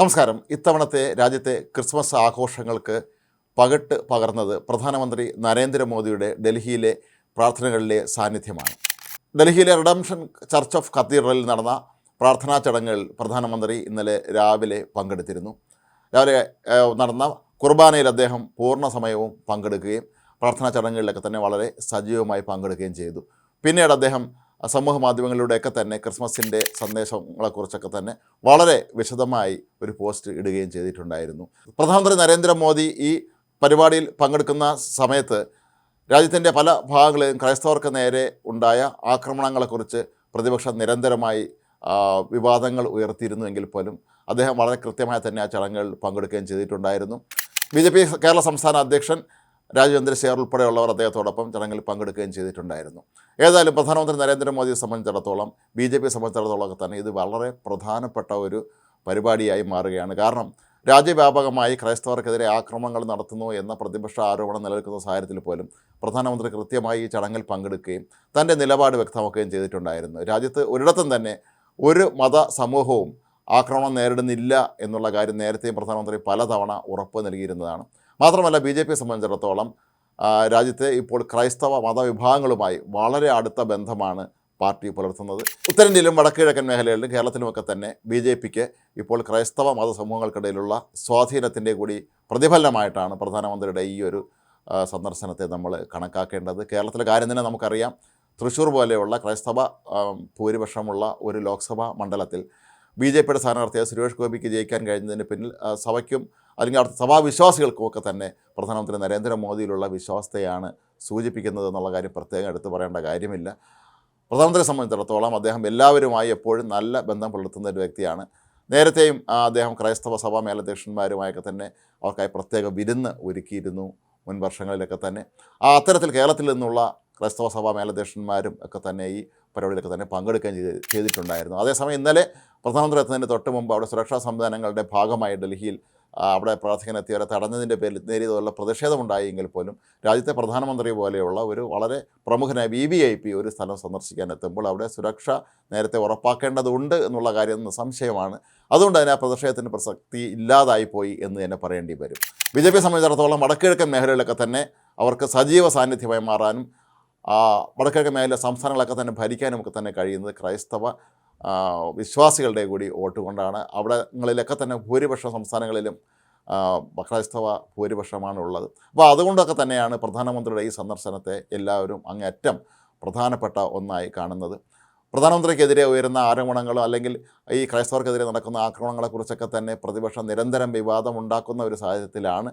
നമസ്കാരം. ഇത്തവണത്തെ രാജ്യത്തെ ക്രിസ്മസ് ആഘോഷങ്ങൾക്ക് പകട്ട് പകർന്നത് പ്രധാനമന്ത്രി നരേന്ദ്രമോദിയുടെ ഡൽഹിയിലെ പ്രാർത്ഥനകളിലെ സാന്നിധ്യമാണ്. ഡൽഹിയിലെ റിഡംഷൻ ചർച്ച് ഓഫ് കത്തീഡ്രലിൽ നടന്ന പ്രാർത്ഥനാ ചടങ്ങുകളിൽ പ്രധാനമന്ത്രി ഇന്നലെ രാവിലെ പങ്കെടുത്തിരുന്നു. രാവിലെ നടന്ന കുർബാനയിൽ അദ്ദേഹം പൂർണ സമയവും പങ്കെടുക്കുകയും പ്രാർത്ഥനാ ചടങ്ങുകളിലൊക്കെ തന്നെ വളരെ സജീവമായി പങ്കെടുക്കുകയും ചെയ്തു. പിന്നീട് അദ്ദേഹം സമൂഹ മാധ്യമങ്ങളിലൂടെയൊക്കെ തന്നെ ക്രിസ്മസിന്റെ സന്ദേശങ്ങളെക്കുറിച്ചൊക്കെ തന്നെ വളരെ വിശദമായി ഒരു പോസ്റ്റ് ഇടുകയും ചെയ്തിട്ടുണ്ടായിരുന്നു. പ്രധാനമന്ത്രി നരേന്ദ്രമോദി ഈ പരിപാടിയിൽ പങ്കെടുക്കുന്ന സമയത്ത് രാജ്യത്തിന്റെ പല ഭാഗങ്ങളിലും ക്രൈസ്തവർക്ക് നേരെ ഉണ്ടായ ആക്രമണങ്ങളെക്കുറിച്ച് പ്രതിപക്ഷം നിരന്തരമായി വിവാദങ്ങൾ ഉയർത്തിയിരുന്നുവെങ്കിൽ പോലും അദ്ദേഹം വളരെ കൃത്യമായി തന്നെ ആ ചടങ്ങുകളിൽ പങ്കെടുക്കുകയും ചെയ്തിട്ടുണ്ടായിരുന്നു. ബി കേരള സംസ്ഥാന അധ്യക്ഷൻ സേർ ഉൾപ്പെടെയുള്ളവർ അദ്ദേഹത്തോടൊപ്പം ചടങ്ങിൽ പങ്കെടുക്കുകയും ചെയ്തിട്ടുണ്ടായിരുന്നു. ഏതായാലും പ്രധാനമന്ത്രി നരേന്ദ്രമോദിയെ സംബന്ധിച്ചിടത്തോളം ബി ജെ പിയെ സംബന്ധിച്ചിടത്തോളമൊക്കെ തന്നെ ഇത് വളരെ പ്രധാനപ്പെട്ട ഒരു പരിപാടിയായി മാറുകയാണ്. കാരണം രാജ്യവ്യാപകമായി ക്രൈസ്തവർക്കെതിരെ ആക്രമണങ്ങൾ നടത്തുന്നു എന്ന പ്രതിപക്ഷ ആരോപണം നിലനിൽക്കുന്ന സാഹചര്യത്തിൽ പോലും പ്രധാനമന്ത്രി കൃത്യമായി ഈ ചടങ്ങിൽ പങ്കെടുക്കുകയും തന്റെ നിലപാട് വ്യക്തമാക്കുകയും ചെയ്തിട്ടുണ്ടായിരുന്നു. രാജ്യത്ത് ഒരിടത്തും തന്നെ ഒരു മത സമൂഹവും ആക്രമണം നേരിടുന്നില്ല എന്നുള്ള കാര്യം നേരത്തെയും പ്രധാനമന്ത്രി പലതവണ ഉറപ്പ് നൽകിയിരുന്നതാണ്. മാത്രമല്ല ബി ജെ പിയെ സംബന്ധിച്ചിടത്തോളം രാജ്യത്തെ ഇപ്പോൾ ക്രൈസ്തവ മതവിഭാഗങ്ങളുമായി വളരെ അടുത്ത ബന്ധമാണ് പാർട്ടി പുലർത്തുന്നത്. ഉത്തരേന്ത്യയിലും വടക്കുകിഴക്കൻ മേഖലകളിലും കേരളത്തിലുമൊക്കെ തന്നെ ബി ജെ പിക്ക് ഇപ്പോൾ ക്രൈസ്തവ മതസമൂഹങ്ങൾക്കിടയിലുള്ള സ്വാധീനത്തിന്റെ കൂടി പ്രതിഫലനമായിട്ടാണ് പ്രധാനമന്ത്രിയുടെ ഈ ഒരു സന്ദർശനത്തെ നമ്മൾ കണക്കാക്കേണ്ടത്. കേരളത്തിലെ കാര്യം തന്നെ നമുക്കറിയാം. തൃശ്ശൂർ പോലെയുള്ള ക്രൈസ്തവ ഭൂരിപക്ഷമുള്ള ഒരു ലോക്സഭാ മണ്ഡലത്തിൽ ബി ജെ പിയുടെ സ്ഥാനാർത്ഥിയായ സുരേഷ് ഗോപിക്ക് ജയിക്കാൻ കഴിഞ്ഞതിന് പിന്നിൽ സഭയ്ക്കും അല്ലെങ്കിൽ അവിടുത്തെ സഭാവിശ്വാസികൾക്കും ഒക്കെ തന്നെ പ്രധാനമന്ത്രി നരേന്ദ്രമോദിയിലുള്ള വിശ്വാസത്തെയാണ് സൂചിപ്പിക്കുന്നത് എന്നുള്ള കാര്യം പ്രത്യേകം എടുത്തു പറയേണ്ട കാര്യമില്ല. പ്രധാനമന്ത്രിയെ സംബന്ധിച്ചിടത്തോളം അദ്ദേഹം എല്ലാവരുമായി എപ്പോഴും നല്ല ബന്ധം പുലർത്തുന്ന ഒരു വ്യക്തിയാണ്. നേരത്തെയും അദ്ദേഹം ക്രൈസ്തവ സഭാ മേലധ്യക്ഷന്മാരുമായൊക്കെ തന്നെ അവർക്കായി പ്രത്യേക വിരുന്ന് ഒരുക്കിയിരുന്നു മുൻ വർഷങ്ങളിലൊക്കെ തന്നെ. ആ അത്തരത്തിൽ കേരളത്തിൽ നിന്നുള്ള ക്രൈസ്തവ സഭാ മേലധ്യക്ഷന്മാരും ഒക്കെ തന്നെ ഈ പരിപാടിയിലൊക്കെ തന്നെ പങ്കെടുക്കുകയും ചെയ്ത് ചെയ്തിട്ടുണ്ടായിരുന്നു. അതേസമയം ഇന്നലെ പ്രധാനമന്ത്രി എത്തുന്നതിന് തൊട്ട് മുമ്പ് അവിടെ സുരക്ഷാ സംവിധാനങ്ങളുടെ ഭാഗമായി ഡൽഹിയിൽ അവിടെ പ്രാർത്ഥിക്കാനെത്തിയവരെ തടഞ്ഞതിന്റെ പേരിൽ നേരിയതുള്ള പ്രതിഷേധമുണ്ടായെങ്കിൽ പോലും രാജ്യത്തെ പ്രധാനമന്ത്രി പോലെയുള്ള ഒരു വളരെ പ്രമുഖനായ വി വി ഐ പി ഒരു സ്ഥലം സന്ദർശിക്കാൻ എത്തുമ്പോൾ അവിടെ സുരക്ഷ നേരത്തെ ഉറപ്പാക്കേണ്ടതുണ്ട് എന്നുള്ള കാര്യം സംശയമാണ്. അതുകൊണ്ട് തന്നെ ആ പ്രതിഷേധത്തിന് പ്രസക്തി ഇല്ലാതായിപ്പോയി എന്ന് തന്നെ പറയേണ്ടി വരും. ബി ജെ പിയെ സംബന്ധിച്ചിടത്തോളം വടക്കിഴക്കൻ മേഖലകളിലൊക്കെ തന്നെ അവർക്ക് സജീവ സാന്നിധ്യമായി മാറാനും വടക്കിഴക്കൻ മേഖല സംസ്ഥാനങ്ങളൊക്കെ തന്നെ ഭരിക്കാനുമൊക്കെ തന്നെ കഴിയുന്നത് ക്രൈസ്തവ വിശ്വാസികളുടെ കൂടി വോട്ട് കൊണ്ടാണ്. അവിടങ്ങളിലൊക്കെ തന്നെ ഭൂരിപക്ഷ സംസ്ഥാനങ്ങളിലും ക്രൈസ്തവ ഭൂരിപക്ഷമാണ് ഉള്ളത് അപ്പോൾ അതുകൊണ്ടൊക്കെ തന്നെയാണ് പ്രധാനമന്ത്രിയുടെ ഈ സന്ദർശനത്തെ എല്ലാവരും അങ്ങേറ്റം പ്രധാനപ്പെട്ട ഒന്നായി കാണുന്നത്. പ്രധാനമന്ത്രിക്കെതിരെ ഉയരുന്ന ആരോപണങ്ങളോ അല്ലെങ്കിൽ ഈ ക്രൈസ്തവർക്കെതിരെ നടക്കുന്ന ആക്രമണങ്ങളെക്കുറിച്ചൊക്കെ തന്നെ പ്രതിപക്ഷം നിരന്തരം വിവാദമുണ്ടാക്കുന്ന ഒരു സാഹചര്യത്തിലാണ്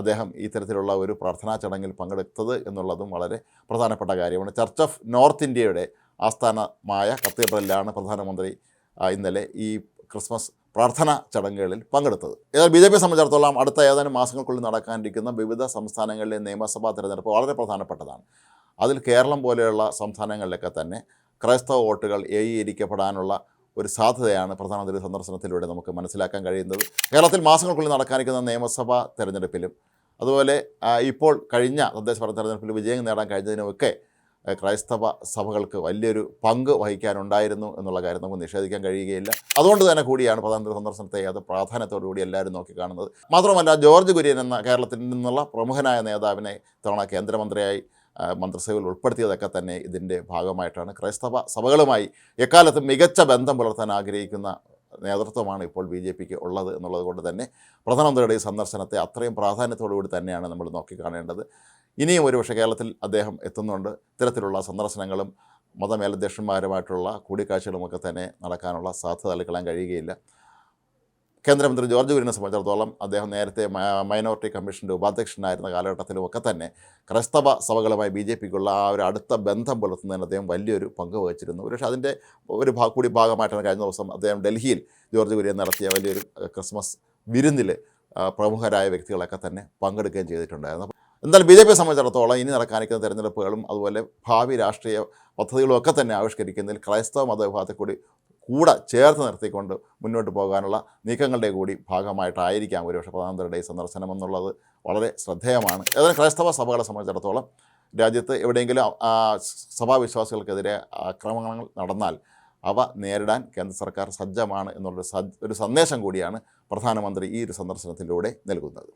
അദ്ദേഹം ഈ തരത്തിലുള്ള ഒരു പ്രാർത്ഥനാ ചടങ്ങിൽ പങ്കെടുത്തത് എന്നുള്ളതും വളരെ പ്രധാനപ്പെട്ട കാര്യമാണ്. ചർച്ച് ഓഫ് നോർത്ത് ഇന്ത്യയുടെ ആസ്ഥാനമായ കത്തീഡ്രലിലാണ് പ്രധാനമന്ത്രി ഇന്നലെ ഈ ക്രിസ്മസ് പ്രാർത്ഥനാ ചടങ്ങുകളിൽ പങ്കെടുത്തത്. എന്നാൽ ബി ജെ പിയെ സംബന്ധിച്ചിടത്തോളം അടുത്ത ഏതാനും മാസങ്ങൾക്കുള്ളിൽ നടക്കാനിരിക്കുന്ന വിവിധ സംസ്ഥാനങ്ങളിലെ നിയമസഭാ തിരഞ്ഞെടുപ്പ് വളരെ പ്രധാനപ്പെട്ടതാണ്. അതിൽ കേരളം പോലെയുള്ള സംസ്ഥാനങ്ങളിലൊക്കെ തന്നെ ക്രൈസ്തവ വോട്ടുകൾ ഏകീകരിക്കപ്പെടാനുള്ള ഒരു സാധ്യതയാണ് പ്രധാനമന്ത്രി സന്ദർശനത്തിലൂടെ നമുക്ക് മനസ്സിലാക്കാൻ കഴിയുന്നത്. കേരളത്തിൽ മാസങ്ങൾക്കുള്ളിൽ നടക്കാനിരിക്കുന്ന നിയമസഭാ തെരഞ്ഞെടുപ്പിലും അതുപോലെ ഇപ്പോൾ കഴിഞ്ഞ തദ്ദേശ ഭരണ തെരഞ്ഞെടുപ്പിൽ വിജയം നേടാൻ കഴിഞ്ഞതിനുമൊക്കെ ക്രൈസ്തവ സഭകൾക്ക് വലിയൊരു പങ്ക് വഹിക്കാനുണ്ടായിരുന്നു എന്നുള്ള കാര്യം നമുക്ക് നിഷേധിക്കാൻ കഴിയുകയില്ല. അതുകൊണ്ട് തന്നെ കൂടിയാണ് പ്രധാനമന്ത്രി സന്ദർശനത്തെ അത് പ്രാധാന്യത്തോടു കൂടി എല്ലാവരും നോക്കിക്കാണുന്നത്. മാത്രമല്ല ജോർജ് കുര്യൻ എന്ന കേരളത്തിൽ നിന്നുള്ള പ്രമുഖനായ നേതാവിനെ തവണ കേന്ദ്രമന്ത്രിയായി മന്ത്രിസഭയിൽ ഉൾപ്പെടുത്തിയതൊക്കെ തന്നെ ഇതിന്റെ ഭാഗമായിട്ടാണ് ക്രൈസ്തവ സഭകളുമായി എക്കാലത്തും മികച്ച ബന്ധം പുലർത്താൻ ആഗ്രഹിക്കുന്ന നേതൃത്വമാണ് ഇപ്പോൾ ബി ജെ പിക്ക് ഉള്ളത് എന്നുള്ളത് കൊണ്ട് തന്നെ പ്രധാനമന്ത്രിയുടെ ഈ സന്ദർശനത്തെ അത്രയും പ്രാധാന്യത്തോടുകൂടി തന്നെയാണ് നമ്മൾ നോക്കിക്കാണേണ്ടത്. ഇനിയും ഒരുപക്ഷെ കേരളത്തിൽ അദ്ദേഹം എത്തുന്നുണ്ട്. ഇത്തരത്തിലുള്ള സന്ദർശനങ്ങളും മതമേലധ്യക്ഷന്മാരുമായിട്ടുള്ള കൂടിക്കാഴ്ചകളുമൊക്കെ തന്നെ നടക്കാനുള്ള സാധ്യത തള്ളിക്കളയാൻ കഴിയുകയില്ല. കേന്ദ്രമന്ത്രി ജോർജ് കുര്യനെ സംബന്ധിച്ചിടത്തോളം അദ്ദേഹം നേരത്തെ മൈനോറിറ്റി കമ്മീഷന്റെ ഉപാധ്യക്ഷനായിരുന്ന കാലഘട്ടത്തിലുമൊക്കെ തന്നെ ക്രൈസ്തവ സഭകളുമായി ബി ജെ പിക്കുള്ള ആ ഒരു അടുത്ത ബന്ധം പുലർത്തുന്നതിന് അദ്ദേഹം വലിയൊരു പങ്ക് വഹിച്ചിരുന്നു. പക്ഷേ അതിന്റെ ഒരു ഭാ കൂടി ഭാഗമായിട്ടാണ് കഴിഞ്ഞ ദിവസം അദ്ദേഹം ഡൽഹിയിൽ ജോർജ് കുര്യൻ നടത്തിയ വലിയൊരു ക്രിസ്മസ് വിരുന്നിൽ പ്രമുഖരായ വ്യക്തികളൊക്കെ തന്നെ പങ്കെടുക്കുകയും ചെയ്തിട്ടുണ്ടായിരുന്നു. എന്തായാലും ബി ജെ പിയെ സംബന്ധിച്ചിടത്തോളം ഇനി നടക്കാനിരിക്കുന്ന തെരഞ്ഞെടുപ്പുകളും അതുപോലെ ഭാവി രാഷ്ട്രീയ പദ്ധതികളും ഒക്കെ തന്നെ ആവിഷ്കരിക്കുന്നതിൽ ക്രൈസ്തവ മതവിഭാഗത്തെ കൂടി കൂടെ ചേർത്ത് നിർത്തിക്കൊണ്ട് മുന്നോട്ട് പോകാനുള്ള നീക്കങ്ങളുടെ കൂടി ഭാഗമായിട്ടായിരിക്കാം ഒരുപക്ഷെ പ്രധാനമന്ത്രിയുടെ ഈ സന്ദർശനം എന്നുള്ളത് വളരെ ശ്രദ്ധേയമാണ്. ഏതായാലും ക്രൈസ്തവ സഭകളെ സംബന്ധിച്ചിടത്തോളം രാജ്യത്ത് എവിടെയെങ്കിലും സഭാവിശ്വാസികൾക്കെതിരെ ആക്രമണങ്ങൾ നടന്നാൽ അവ നേരിടാൻ കേന്ദ്ര സർക്കാർ സജ്ജമാണ് എന്നുള്ളൊരു ഒരു സന്ദേശം കൂടിയാണ് പ്രധാനമന്ത്രി ഈ ഒരു സന്ദർശനത്തിലൂടെ നൽകുന്നത്.